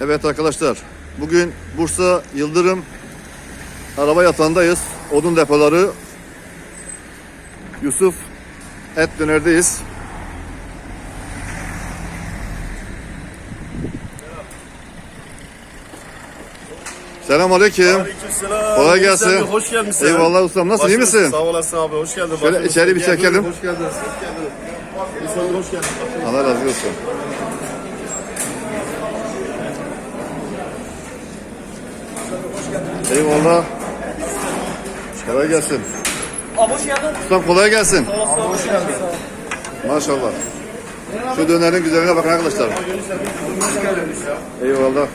Evet arkadaşlar, bugün Bursa Yıldırım araba yatağındayız. Odun depoları Yusuf Et Döner'deyiz. Selam aleyküm. Aleykümselam. Kolay gelsin. de Hoş geldin sen. Eyvallah ustam. Nasılsın, iyi misin? Sağ olasın abi. Hoş geldin. Şöyle içeri bir çekelim. Hoş geldin. Hoş geldin. İnsan hoş geldin. Allah razı olsun. Eyvallah. Kolay gelsin. Abi hoş geldin. Ustam kolay gelsin. Hoş geldin. Maşallah. Şu dönerin güzelliğine bakın arkadaşlar. Eyvallah.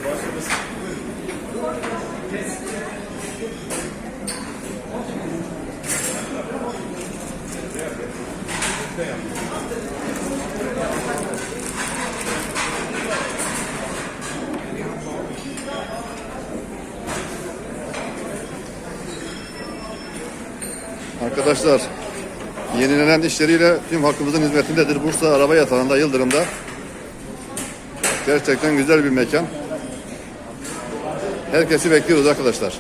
Arkadaşlar yenilenen işleriyle tüm halkımızın hizmetindedir. Bursa Araba Yatağı'nda Yıldırım'da. Gerçekten güzel bir mekan. Herkesi bekliyoruz arkadaşlar.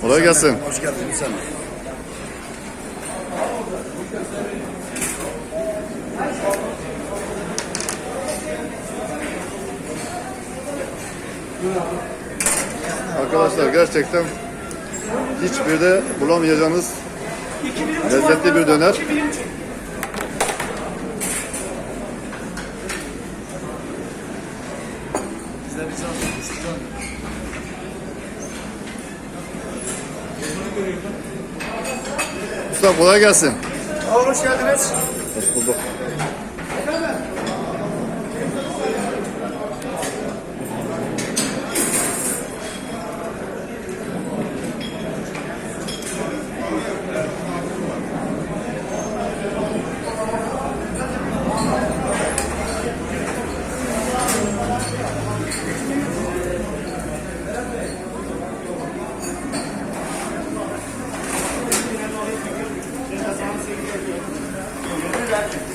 Kolay gelsin. Hoş geldin sen. Arkadaşlar gerçekten hiçbir de bulamayacağınız lezzetli bir döner. Usta kolay gelsin. Hoş geldiniz. gracias.